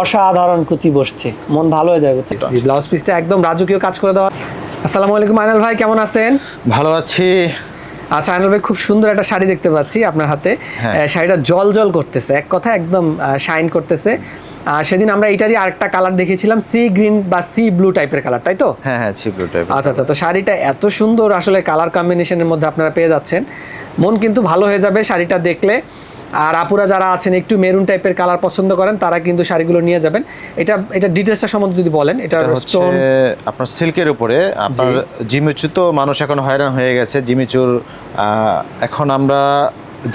অসাধারণ কুচি বসছে। মন ভালো হয়ে যায় বুঝছে ব্লাউজ পিসটা একদম রাজকীয় কাজ করে দেওয়া। আসসালামু আলাইকুম আইনাল ভাই কেমন আছেন? ভালো আছি। আচ্ছা আইনাল ভাই খুব সুন্দর একটা শাড়ি দেখতে পাচ্ছি আপনার হাতে। হ্যাঁ। শাড়িটা জল জল করতেছে এক কথা একদম শাইন করতেছে। আহ, সেদিন আমরা এটারই আরেকটা কালার দেখেছিলাম সি গ্রিন বা সি ব্লু টাইপের কালার তাই তো? হ্যাঁ হ্যাঁ ছিপ টাইপ আচ্ছা আচ্ছা তো শাড়িটা এত সুন্দর আসলে কালার কম্বিনেশনের মধ্যে আপনারা পেয়ে যাচ্ছেন। মন কিন্তু ভালো হয়ে যাবে শাড়িটা দেখলে। আর আপুরা যারা আছেন একটু মেরুন টাইপের কালার পছন্দ করেন তারা কিন্তু শাড়িগুলো নিয়ে যাবেন। এটা এটা ডিটেলসটা সম্বন্ধে যদি বলেন এটা হচ্ছে আপনার সিল্কের উপরে। আপনার জিমিচু তো মানুষ এখন হয়রান হয়ে গেছে। জিমিচুর আহ, এখন আমরা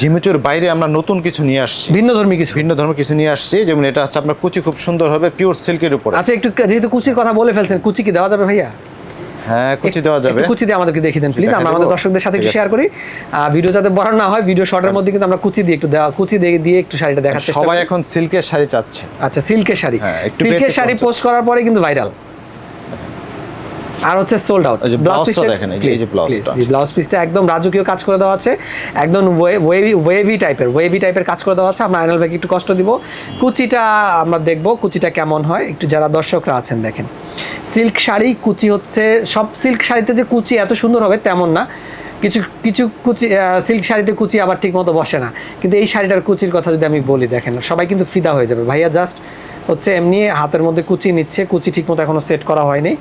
জিমিচুর বাইরে আমরা নতুন কিছু নিয়ে আসছি। ভিন্ন ধর্মী কিছু। ভিন্ন ধর্ম কিছু নিয়ে আসছি। যেমন এটা হচ্ছে আপনার কুচি খুব সুন্দর হবে পিওর সিল্কের উপরে। আচ্ছা একটু যেহেতু কুচির কথা বলে ফেলছেন কুচি কি দেওয়া যাবে ভাইয়া? হ্যাঁ কুচি দেওয়া যাবে। কুচি দিয়ে আমাদেরকে দেখিয়ে দেন প্লিজ আমরা আমাদের দর্শকদের সাথে একটু শেয়ার করি। ভিডিও যাতে বড় না হয় ভিডিও শর্টের মধ্যে কিন্তু আমরা কুচি দিয়ে একটু দেওয়া কুচি দিয়ে দিয়ে একটু শাড়িটা দেখার চেষ্টা সবাই এখন সিল্কের শাড়ি চাচ্ছে। আচ্ছা সিল্কের শাড়ি। হ্যাঁ, সিল্কের শাড়ি পোস্ট করার পরে কিন্তু ভাইরাল আর হচ্ছে সোল্ড আউট যে ব্লাউজটা দেখেন, এই যে- এই ব্লাউজটা। ব্লাউজ পিসটা একদম রাজকীয় কাজ করে দেওয়া আছে। একদম ওয়েভি ওয়েভি টাইপের ওয়েভি টাইপের কাজ করে দেওয়া আছে। আমরা আইনাল ভাইকে একটু কষ্ট দিব। কুচিটা আমরা দেখব কুচিটা কেমন হয়। একটু যারা দর্শকরা আছেন দেখেন। সিল্ক শাড়ি কুচি হচ্ছে সব সিল্ক শাড়িতে যে কুচি এত সুন্দর হবে তেমন না। কিছু কিছু কুচি সিল্ক শাড়িতে কুচি আবার ঠিক মতো বসে না। কিন্তু এই শাড়িটার কুচির কথা যদি আমি বলি দেখেন সবাই কিন্তু ফিদা হয়ে যাবে। ভাইয়া জাস্ট হচ্ছে এমনি হাতের মধ্যে কুচি নিচ্ছে কুচি ঠিক মতো এখনও সেট করা হয়নি।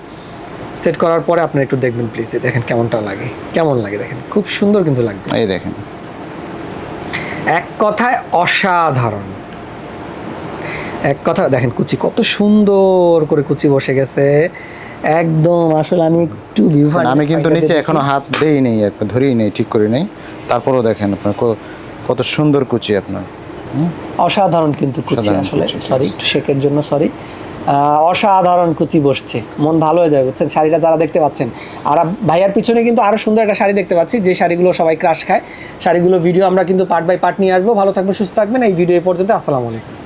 সেট করার পরে আপনি একটু দেখবেন প্লিজ দেখেন কেমনটা লাগে। কেমন লাগে দেখেন? খুব সুন্দর কিন্তু লাগবে। এই দেখেন। এক কথায় অসাধারণ। এক কথা দেখেন কুচি কত সুন্দর করে কুচি বসে গেছে। একদম আসলে আমি একটু আমি কিন্তু নিচে এখনও হাত দেই নেই একবার ধরেই নেই ঠিক করে নেই। তারপরেও দেখেন আপনার কত সুন্দর কুচি আপনার। অসাধারণ কিন্তু কুচি আসলে। সরি একটু শেকের জন্য সরি অসাধারণ কুচি বসছে। মন ভালো হয়ে যায়, বুঝছেন? শাড়িটা যারা দেখতে পাচ্ছেন। আর ভাইয়ার পিছনে কিন্তু আরও সুন্দর একটা শাড়ি দেখতে পাচ্ছি, যে শাড়িগুলো সবাই ক্রাশ খায়। শাড়িগুলো ভিডিও আমরা কিন্তু পার্ট বাই পার্ট নিয়ে আসব। ভালো থাকবেন, সুস্থ থাকবেন। এই ভিডিও পর্যন্ত, আসসালামু আলাইকুম।